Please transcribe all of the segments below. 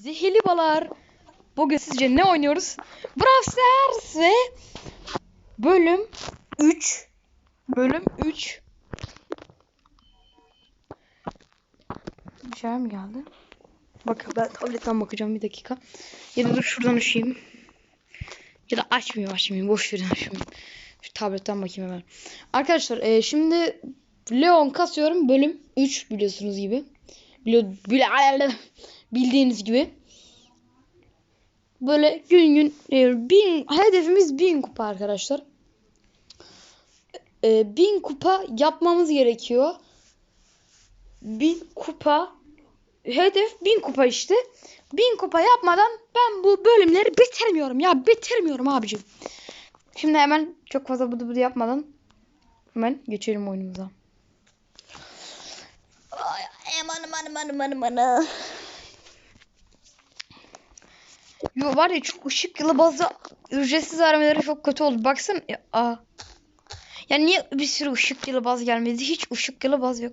Zehirli balar. Bugün sizce ne oynuyoruz? Brawl Stars ve bölüm 3. Bölüm 3. Bir şey mi geldi? Bak ben tabletten bakacağım bir dakika. Ya da dur şuradan açayım. Ya da açmayayım açmayayım. Boş verin açmayayım. Şu tabletten bakayım hemen. Arkadaşlar e, şimdi Leon kasıyorum bölüm 3 biliyorsunuz gibi. Biliyor, bile, bildiğiniz gibi. Böyle gün gün e, bin hedefimiz bin kupa arkadaşlar. E, bin kupa yapmamız gerekiyor. Bin kupa hedef bin kupa işte. Bin kupa yapmadan ben bu bölümleri bitirmiyorum ya bitirmiyorum abicim. Şimdi hemen çok fazla bıdı bıdı yapmadan hemen geçelim oyunumuza. Ay, aman aman aman aman aman. Yo var ya çok ışık yılı bazı ücretsiz arameleri çok kötü oldu. Baksana ya. Aa. Ya niye bir sürü ışık yılı baz gelmedi? Hiç ışık yılı baz yok.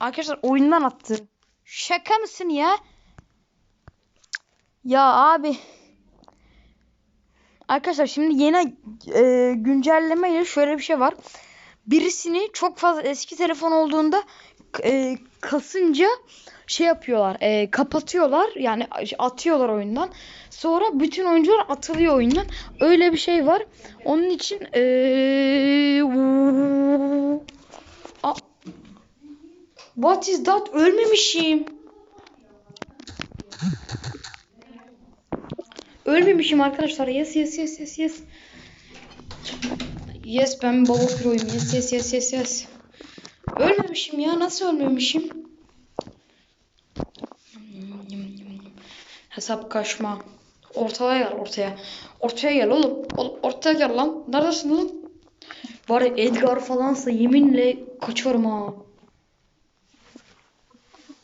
Arkadaşlar oyundan attı. Şaka mısın ya? Ya abi. Arkadaşlar şimdi yeni e, güncelleme ile şöyle bir şey var. Birisini çok fazla eski telefon olduğunda e, kasınca şey yapıyorlar. E, kapatıyorlar. Yani atıyorlar oyundan. Sonra bütün oyuncular atılıyor oyundan. Öyle bir şey var. Onun için e, a, What is that? Ölmemişim. Ölmemişim arkadaşlar. Yes yes yes yes yes. Yes ben baba proyum. Yes yes yes yes yes. Ölmemişim ya. Nasıl ölmemişim? Hesap kaçma. Ortaya gel ortaya. Ortaya gel oğlum. ortaya gel lan. Neredesin lan? Var Edgar falansa yeminle kaçarım ha.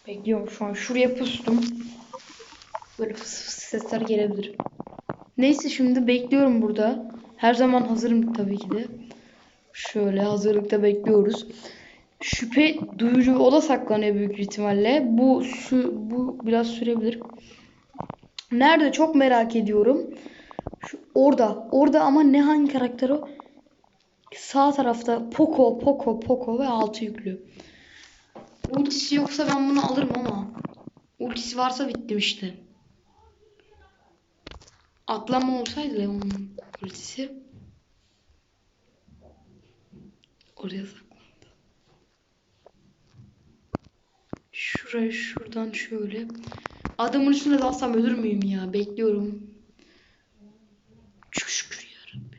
Bekliyorum şu an. Şuraya pustum. Böyle fıs fıs sesler gelebilir. Neyse şimdi bekliyorum burada. Her zaman hazırım tabii ki de. Şöyle hazırlıkta bekliyoruz. Şüphe duyucu o da saklanıyor büyük ihtimalle. Bu şu bu biraz sürebilir. Nerede çok merak ediyorum. Şu orada. Orada ama ne hangi karakter o? Sağ tarafta Poco, Poco, Poco ve altı yüklü. Ultisi yoksa ben bunu alırım ama. Ultisi varsa bittim işte. Atlama olsaydı Leon'un ultisi. Oraya saklandı. Şuraya şuradan şöyle. Adamın üstüne dalsam ölür müyüm ya? Bekliyorum. Çok şükür yarabbim.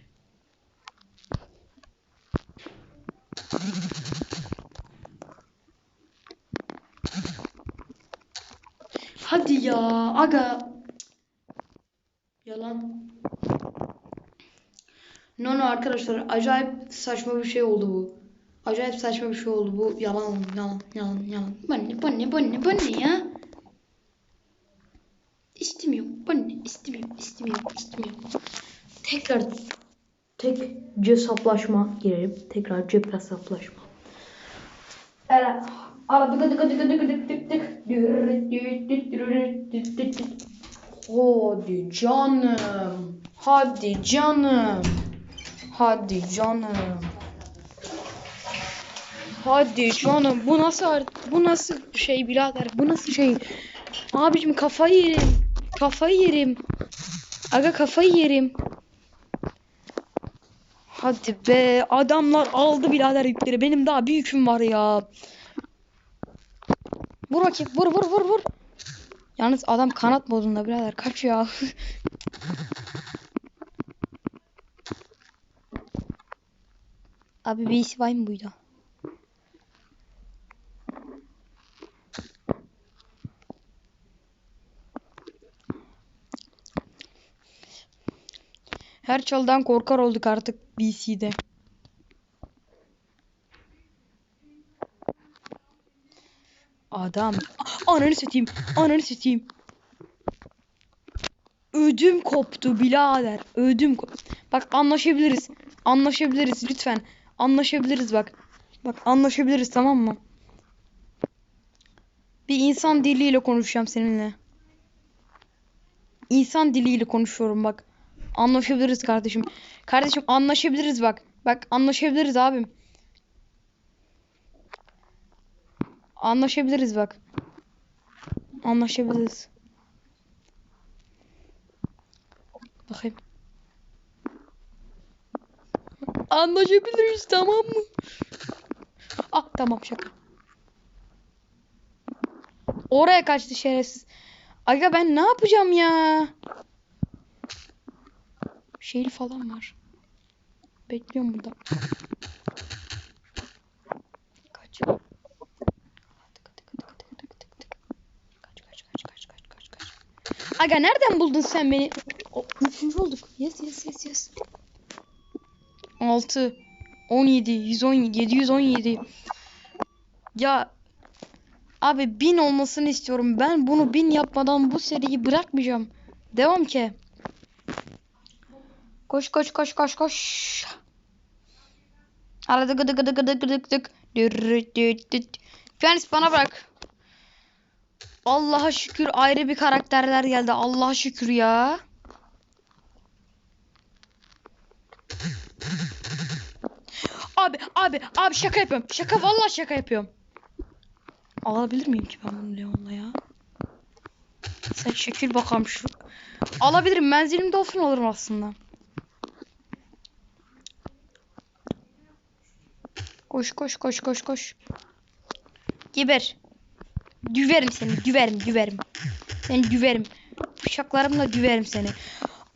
Hadi ya aga. Yalan. No no arkadaşlar acayip saçma bir şey oldu bu. Acayip saçma bir şey oldu bu. Yalan yalan yalan yalan. Bu ne bu ne bu ne bu ne ya? İstemiyorum. Bu ne? İstemiyorum. İstemiyorum. İstemiyorum. Tekrar tek hesaplaşma girelim. Tekrar cep hesaplaşma. Evet. Ara dık dık dık dık dık dık dık. Hadi canım. Hadi canım. Hadi canım. Hadi canım. Bu nasıl bu nasıl şey birader? Bu nasıl şey? Abicim kafayı yerim. Kafayı yerim. Aga kafayı yerim. Hadi be. Adamlar aldı birader yükleri. Benim daha bir yüküm var ya. Vur bakayım. Vur vur vur vur. Yalnız adam kanat modunda birader. Kaç ya. Abi bir isi var mı buydu? Her çaldan korkar olduk artık BC'de. Adam. Ananı satayım. Ananı satayım. Ödüm koptu birader. Ödüm koptu. Bak anlaşabiliriz. Anlaşabiliriz lütfen. Anlaşabiliriz bak. Bak anlaşabiliriz tamam mı? Bir insan diliyle konuşacağım seninle. İnsan diliyle konuşuyorum bak. Anlaşabiliriz kardeşim. Kardeşim anlaşabiliriz bak. Bak anlaşabiliriz abim. Anlaşabiliriz bak. Anlaşabiliriz. Bakayım. Anlaşabiliriz tamam mı? Ah tamam şaka. Oraya kaçtı şerefsiz. Aga ben ne yapacağım ya? Şeyli falan var. Bekliyorum burada. Kaç. Aga nereden buldun sen beni? O, üçüncü olduk. Yes yes yes yes. 6 17 117 717 Ya abi 1000 olmasını istiyorum. Ben bunu 1000 yapmadan bu seriyi bırakmayacağım. Devam ki. Koş koş koş koş koş. Arada gıdı gıdı gıdı gıdı gıdı. Piyanist bana bırak. Allah'a şükür ayrı bir karakterler geldi. Allah'a şükür ya. Abi abi abi şaka yapıyorum. Şaka vallahi şaka yapıyorum. Alabilir miyim ki ben bunu Leon'la ya? Sen çekil bakalım şu. Alabilirim. Menzilimde olsun alırım aslında. Koş koş koş koş koş. Geber. Düverim seni. Düverim düverim. Seni düverim. Bıçaklarımla düverim seni.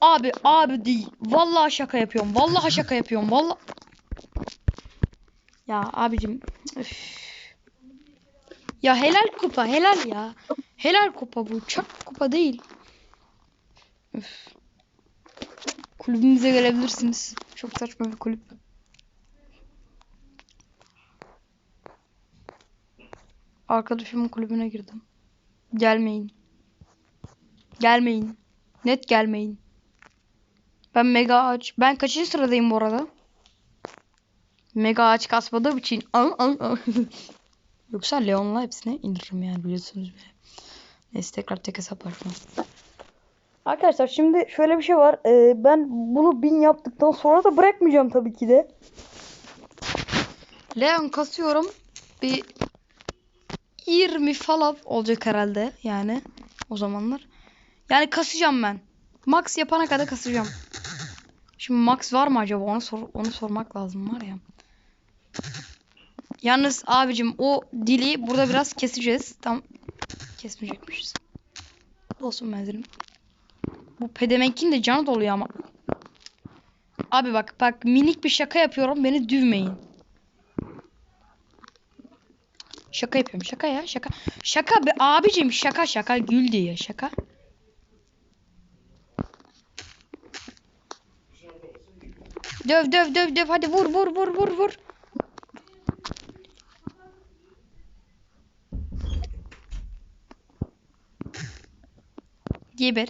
Abi abi değil. Vallahi şaka yapıyorum. Vallahi şaka yapıyorum. Vallahi. Ya abicim. üf. Ya helal kupa helal ya. Helal kupa bu. Çak kupa değil. Üf. Kulübümüze gelebilirsiniz. Çok saçma bir kulüp. Arkadaşımın kulübüne girdim. Gelmeyin. Gelmeyin. Net gelmeyin. Ben mega ağaç. Ben kaçıncı sıradayım bu arada? Mega ağaç kasmadığım için. Al, al, al. Yoksa Leon'la hepsine indiririm yani biliyorsunuz. bile. Neyse tekrar tek hesap açmam. Arkadaşlar şimdi şöyle bir şey var. Ee, ben bunu bin yaptıktan sonra da bırakmayacağım tabii ki de. Leon kasıyorum. Bir 20 falan olacak herhalde yani o zamanlar. Yani kasacağım ben. Max yapana kadar kasacağım. Şimdi max var mı acaba? Onu sor onu sormak lazım var ya. Yalnız abicim o dili burada biraz keseceğiz. Tam kesmeyecekmişiz. Olsun benzerim. Bu pedemenkin de canı doluyor ama. Abi bak bak minik bir şaka yapıyorum. Beni düvmeyin. Şaka yapıyorum. Şaka ya şaka. Şaka be abicim şaka şaka gül diye şaka. Döv döv döv döv hadi vur vur vur vur vur. Geber.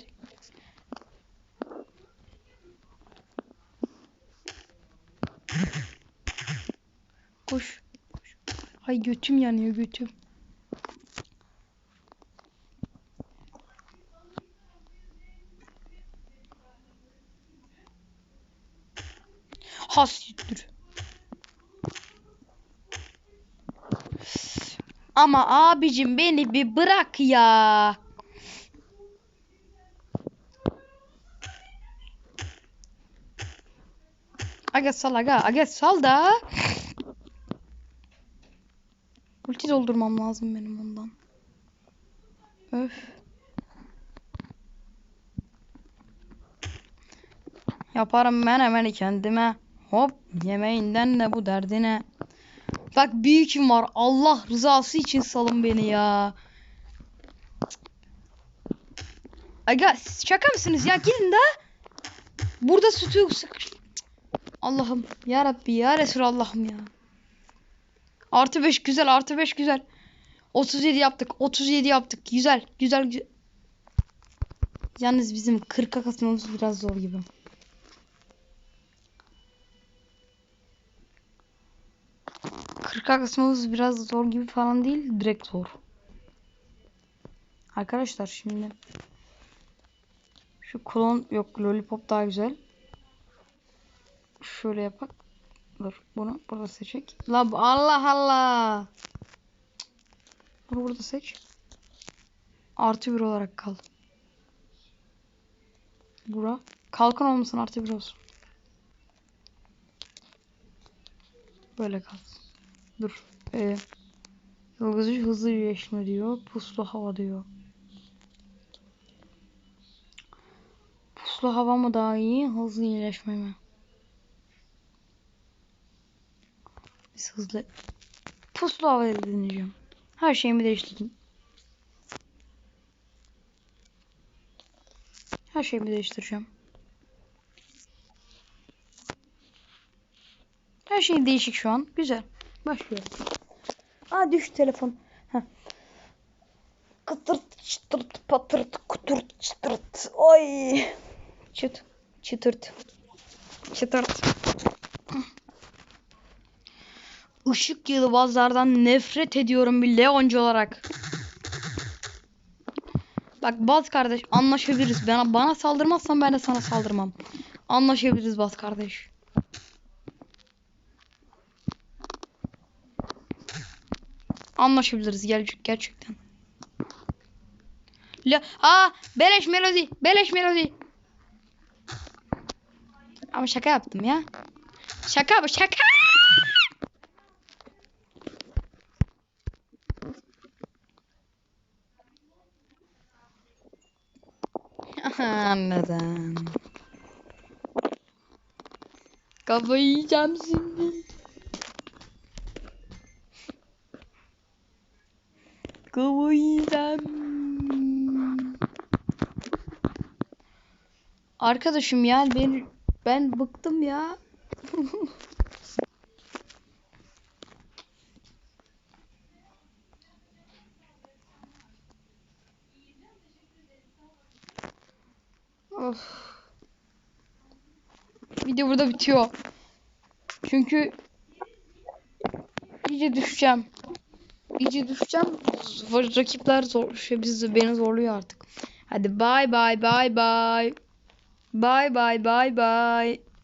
Koş. Ay götüm yanıyor götüm. Hasittir. Ama abicim beni bir bırak ya. Aga sal aga. Aga sal da. Ulti doldurmam lazım benim ondan. Öf. Yaparım ben hemen kendime. Hop yemeğinden de bu derdine. Bak büyüküm var. Allah rızası için salın beni ya. Aga şaka mısınız ya? Gidin de. Burada sütü sık. Allah'ım ya Rabbi ya Resulallah'ım ya. Artı 5 güzel artı 5 güzel. 37 yaptık 37 yaptık güzel güzel güzel. Yalnız bizim 40'a kasmamız biraz zor gibi. Kırka kısmımız biraz zor gibi falan değil direkt zor. Arkadaşlar şimdi şu klon yok lollipop daha güzel. Şöyle yapak. Dur bunu burada seçek. La Allah Allah. Bunu burada seç. Artı bir olarak kal. Bura. Kalkan olmasın artı bir olsun. Böyle kalsın. Dur. Ee, yıldızı hızlı iyileşme diyor. Puslu hava diyor. Puslu hava mı daha iyi? Hızlı iyileşme mi? Biz hızlı... Puslu hava deneyeceğim. Her şeyimi değiştirdim. Her şeyimi değiştireceğim. Her şey değişik şu an. Güzel. Başlıyoruz. Aa düş telefon. Heh. Kıtırt çıtırt patırt kuturt çıtırt. Oy. Çıt. Çıtırt. Çıtırt. Işık yıldızlardan nefret ediyorum bir Leoncu olarak. Bak Baz kardeş anlaşabiliriz. Bana, bana saldırmazsan ben de sana saldırmam. Anlaşabiliriz Baz kardeş. Anlaşabiliriz ger gerçekten. La Aa beleş melodi. Beleş melodi. Ama şaka yaptım ya. Şaka bu şaka. Kafayı yiyeceğim şimdi. Kafayı yiyeceğim. Arkadaşım ya ben ben bıktım ya. of. Video burada bitiyor. Çünkü iyice düşeceğim. İyice düşeceğim. Rakipler zor, şey, bizi beni zorluyor artık. Hadi bye bye bye bye. Bye bye bye bye.